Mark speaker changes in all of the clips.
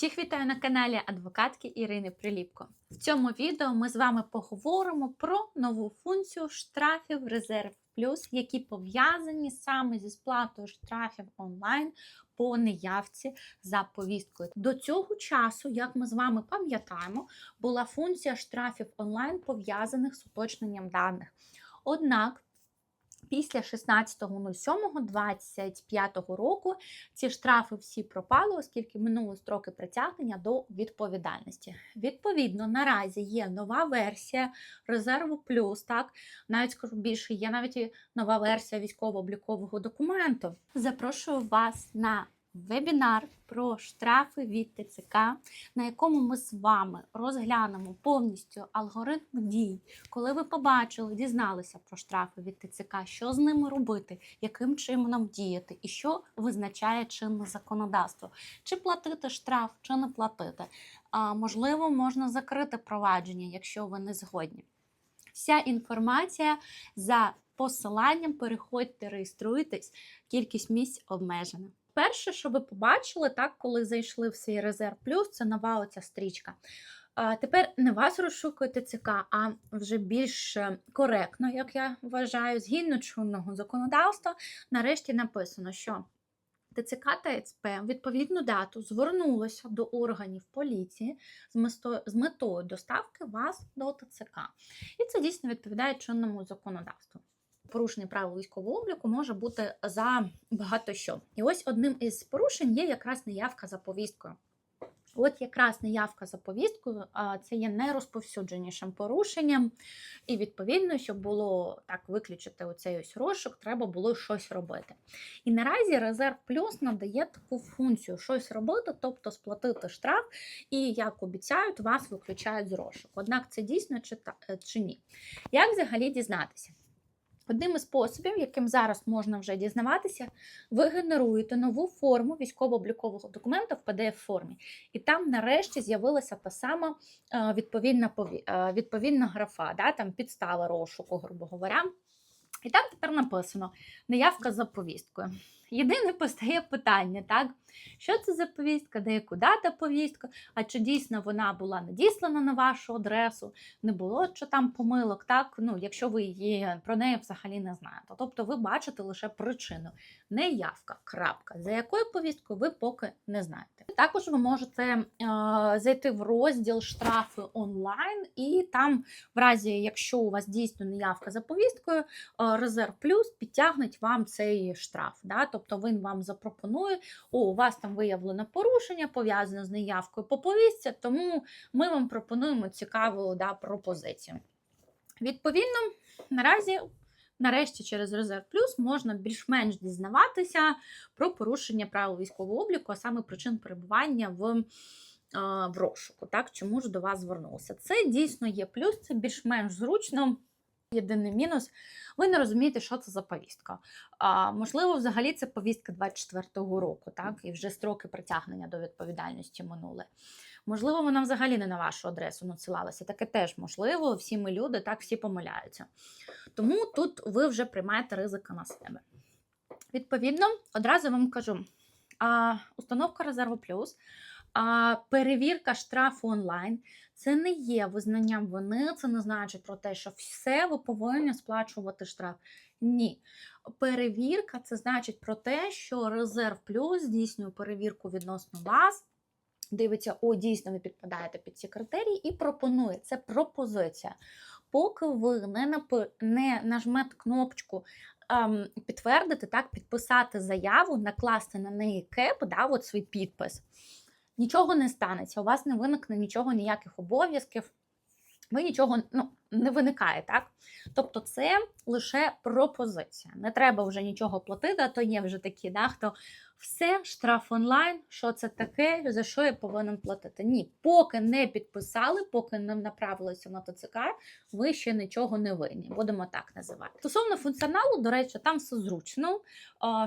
Speaker 1: Всіх вітаю на каналі адвокатки Ірини Приліпко. В цьому відео ми з вами поговоримо про нову функцію штрафів Резерв Плюс, які пов'язані саме зі сплатою штрафів онлайн по неявці за повісткою. До цього часу, як ми з вами пам'ятаємо, була функція штрафів онлайн пов'язаних з уточненням даних. Однак Після 16.07.25 року ці штрафи всі пропали, оскільки минули строки притягнення до відповідальності. Відповідно, наразі є нова версія резерву плюс. Так навіть скажу більше, є навіть і нова версія військово-облікового документу. Запрошую вас на вебінар про штрафи від ТЦК, на якому ми з вами розглянемо повністю алгоритм дій, коли ви побачили, дізналися про штрафи від ТЦК, що з ними робити, яким чином діяти і що визначає чинне законодавство, чи платити штраф, чи не платити. А, можливо, можна закрити провадження, якщо ви не згодні. Вся інформація за посиланням переходьте, реєструйтесь, кількість місць обмежена. Перше, що ви побачили, так, коли зайшли в свій резерв плюс, це нова оця стрічка. Тепер не вас розшукує ТЦК, а вже більш е, коректно, як я вважаю, згідно чинного законодавства, нарешті написано, що ТЦК та СП відповідну дату звернулося до органів поліції з метою доставки вас до ТЦК. І це дійсно відповідає чинному законодавству порушення правил військового обліку може бути за багато що. І ось одним із порушень є якраз неявка за повісткою. От якраз неявка за повісткою це є найрозповсюдженішим порушенням, і відповідно, щоб було так виключити оцей ось розшук, треба було щось робити. І наразі резерв плюс надає таку функцію щось робити, тобто сплатити штраф, і як обіцяють, вас виключають з розшуку. Однак це дійсно чи, та, чи ні? Як взагалі дізнатися? Одним із способів, яким зараз можна вже дізнаватися, ви генеруєте нову форму військово-облікового документа в pdf формі І там нарешті з'явилася та сама е, відповідна е, відповідна графа, да, там підстава розшуку, грубо говоря. І там тепер написано неявка за повісткою. Єдине постає питання, так? Що це за повістка, де яку дата повістка, а чи дійсно вона була надіслана на вашу адресу, не було що там помилок, так? Ну, якщо ви її про неї взагалі не знаєте. Тобто ви бачите лише причину. Неявка, крапка, за якою повісткою ви поки не знаєте. Також ви можете е, зайти в розділ штрафи онлайн, і там, в разі, якщо у вас дійсно неявка за повісткою, е, резерв плюс підтягнуть вам цей штраф. Да? Тобто він вам запропонує, о, у вас там виявлено порушення, пов'язане з неявкою по повістці, тому ми вам пропонуємо цікаву да, пропозицію. Відповідно, наразі. Нарешті через резерв плюс можна більш-менш дізнаватися про порушення правил військового обліку, а саме причин перебування в в розшуку. Так, Чому ж до вас звернулося? Це дійсно є плюс, це більш-менш зручно. Єдиний мінус, ви не розумієте, що це за повістка. А, Можливо, взагалі це повістка 24-го року, так, і вже строки притягнення до відповідальності минули. Можливо, вона взагалі не на вашу адресу надсилалася. Таке теж можливо, всі ми люди, так всі помиляються. Тому тут ви вже приймаєте ризики на себе. Відповідно, одразу вам кажу: а, установка резерву плюс. А перевірка штрафу онлайн це не є визнанням вини, це не значить про те, що все ви повинні сплачувати штраф. Ні. Перевірка це значить про те, що резерв плюс здійснює перевірку відносно вас. Дивиться, о, дійсно, ви підпадаєте під ці критерії, і пропонує це пропозиція. Поки ви не напи... не нажмете кнопочку ем, підтвердити, так, підписати заяву, накласти на неї кеп, да, от свій підпис нічого не станеться, у вас не виникне нічого, ніяких обов'язків, ви нічого ну, не виникає, так? Тобто це лише пропозиція. Не треба вже нічого платити, а то є вже такі, да, хто все, штраф онлайн, що це таке, за що я повинен платити? Ні, поки не підписали, поки не направилися на ТЦК, ви ще нічого не винні. Будемо так називати. Стосовно функціоналу, до речі, там все зручно.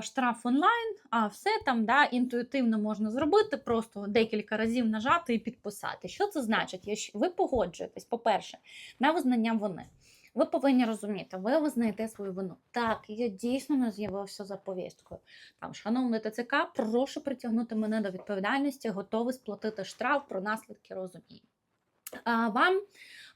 Speaker 1: Штраф онлайн, а все там да, інтуїтивно можна зробити, просто декілька разів нажати і підписати. Що це значить? Ви погоджуєтесь, по-перше, на визнання вони. Ви повинні розуміти, ви визнаєте свою вину. Так, я дійсно не з'явився за повісткою. Там, шановний ТЦК, прошу притягнути мене до відповідальності, готовий сплатити штраф про наслідки розумію. А, Вам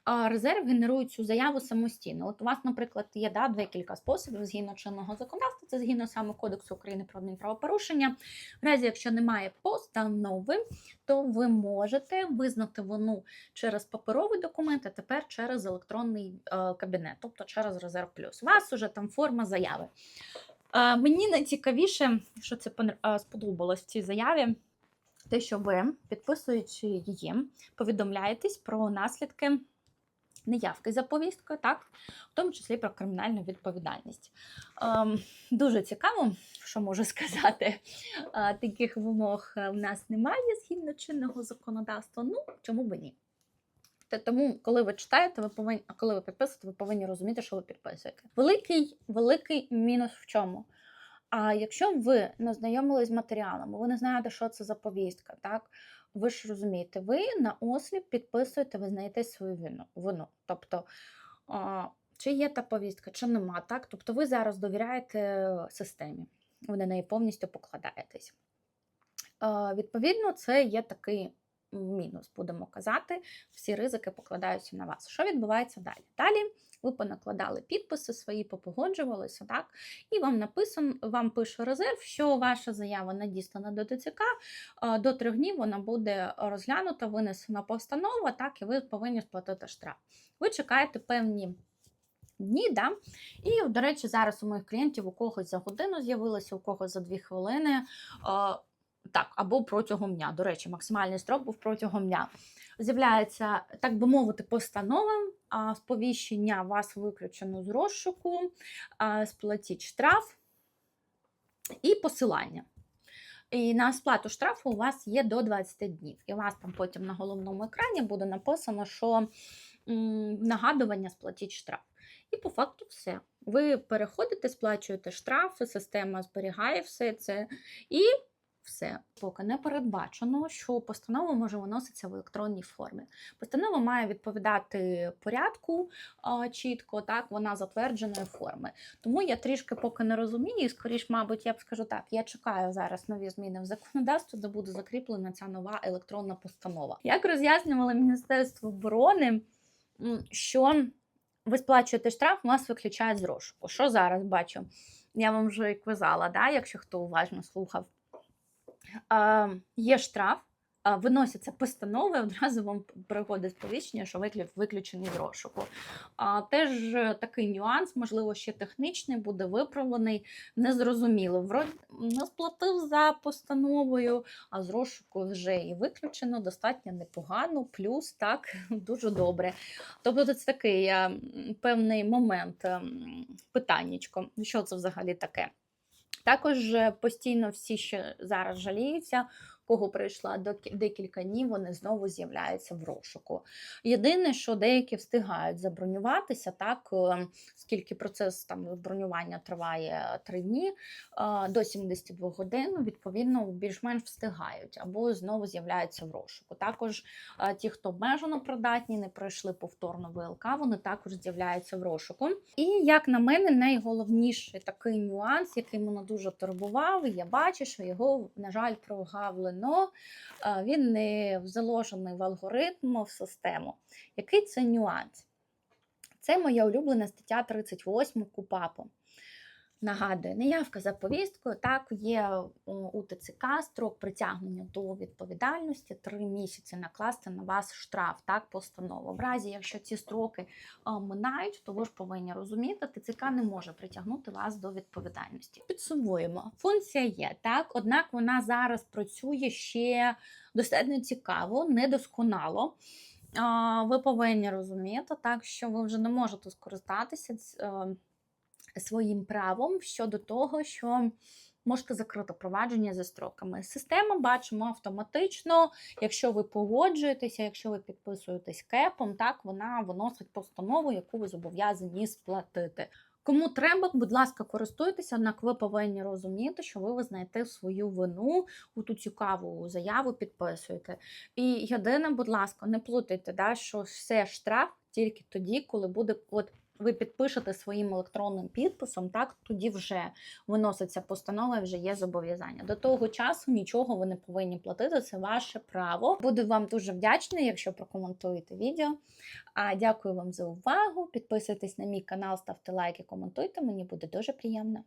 Speaker 1: резерв генерує цю заяву самостійно. От у вас, наприклад, є да, декілька способів згідно чинного законодавства, це згідно саме Кодексу України про адмінправопорушення. В разі, якщо немає постанови, то ви можете визнати вину через паперовий документ, а тепер через електронний е, кабінет, тобто через резерв плюс. У вас уже там форма заяви. Е, мені найцікавіше, що це е, сподобалось в цій заяві, те, що ви, підписуючи її, повідомляєтесь про наслідки неявки за повісткою, так, в тому числі про кримінальну відповідальність. Ем, дуже цікаво, що можу сказати. Е, таких вимог е, в нас немає згідно чинного законодавства. Ну, чому б ні? Тому, коли ви читаєте, ви повинні, а коли ви підписуєте, ви повинні розуміти, що ви підписуєте. Великий, великий мінус в чому? А якщо ви не знайомились з матеріалами, ви не знаєте, що це за повістка, так? Ви ж розумієте, ви на осліп підписуєте, ви знаєте свою вину. вину. Тобто, чи є та повістка, чи нема, так? Тобто ви зараз довіряєте системі, ви на неї повністю покладаєтесь. Відповідно, це є такий мінус, будемо казати. Всі ризики покладаються на вас. Що відбувається далі? Далі ви понакладали підписи свої, попогоджувалися, так? І вам написано, вам пише резерв, що ваша заява надіслана до ТЦК, до трьох днів вона буде розглянута, винесена постанова, так, і ви повинні сплатити штраф. Ви чекаєте певні дні, да? І, до речі, зараз у моїх клієнтів у когось за годину з'явилося, у когось за дві хвилини. Так, або протягом дня. До речі, максимальний строк був протягом дня. З'являється, так би мовити, постанова, а, сповіщення вас виключено з розшуку, сплатіть штраф і посилання. І на сплату штрафу у вас є до 20 днів. І у вас там потім на головному екрані буде написано, що нагадування сплатіть штраф. І по факту все. Ви переходите, сплачуєте штрафи, система зберігає все це. І все, поки не передбачено, що постанова може виноситися в електронній формі. Постанова має відповідати порядку а, чітко, так, вона затвердженої форми. Тому я трішки поки не розумію, і скоріш, мабуть, я б скажу так: я чекаю зараз нові зміни в законодавство, де буде закріплена ця нова електронна постанова. Як роз'яснювало Міністерство оборони, що ви сплачуєте штраф, вас виключають з розшуку. Що зараз бачу? Я вам вже казала, да, якщо хто уважно слухав. Є штраф, виносяться постанови, одразу вам приходить сповіщення, що виклю- виключений з розшуку. Теж такий нюанс, можливо, ще технічний, буде виправлений, незрозуміло. Вроді не сплатив за постановою, а з розшуку вже і виключено, достатньо непогано, плюс так, дуже добре. Тобто це такий певний момент, ем, питаннячко, що це взагалі таке. Також е, постійно всі ще зараз жаліються, кого прийшла декілька днів, вони знову з'являються в розшуку. Єдине, що деякі встигають забронюватися, так е, скільки процес там бронювання триває 3 дні е, до 72 годин, відповідно, більш-менш встигають або знову з'являються в розшуку. Також е, ті, хто обмежено придатні, не пройшли повторно ВЛК, вони також з'являються в розшуку. І як на мене, найголовніший такий нюанс, який мене дуже турбував, я бачу, що його, на жаль, прогавлено. Е, Він не заложений в алгоритм, в систему. Який це нюанс? Це моя улюблена стаття 38 КУПАПу. Нагадую, неявка за повісткою, так, є у у ТЦК строк притягнення до відповідальності, три місяці накласти на вас штраф, так, постанову. В разі, якщо ці строки а, минають, то ви ж повинні розуміти, ТЦК не може притягнути вас до відповідальності. Підсумуємо, функція є, так, однак вона зараз працює ще достатньо цікаво, недосконало. А, Ви повинні розуміти, так, що ви вже не можете скористатися е, своїм правом щодо того, що можете закрити провадження за строками. Система бачимо автоматично, якщо ви погоджуєтеся, якщо ви підписуєтесь кепом, так вона виносить постанову, яку ви зобов'язані сплатити. Кому треба, будь ласка, користуйтеся, однак ви повинні розуміти, що ви визнаєте свою вину у ту цікаву заяву, підписуєте. І єдине, будь ласка, не плутайте, да, що все штраф тільки тоді, коли буде от ви підпишете своїм електронним підписом, так тоді вже виноситься постанова і вже є зобов'язання. До того часу нічого ви не повинні платити, це ваше право. Буду вам дуже вдячна, якщо прокоментуєте відео. А дякую вам за увагу. Підписуйтесь на мій канал, ставте лайки, коментуйте. Мені буде дуже приємно.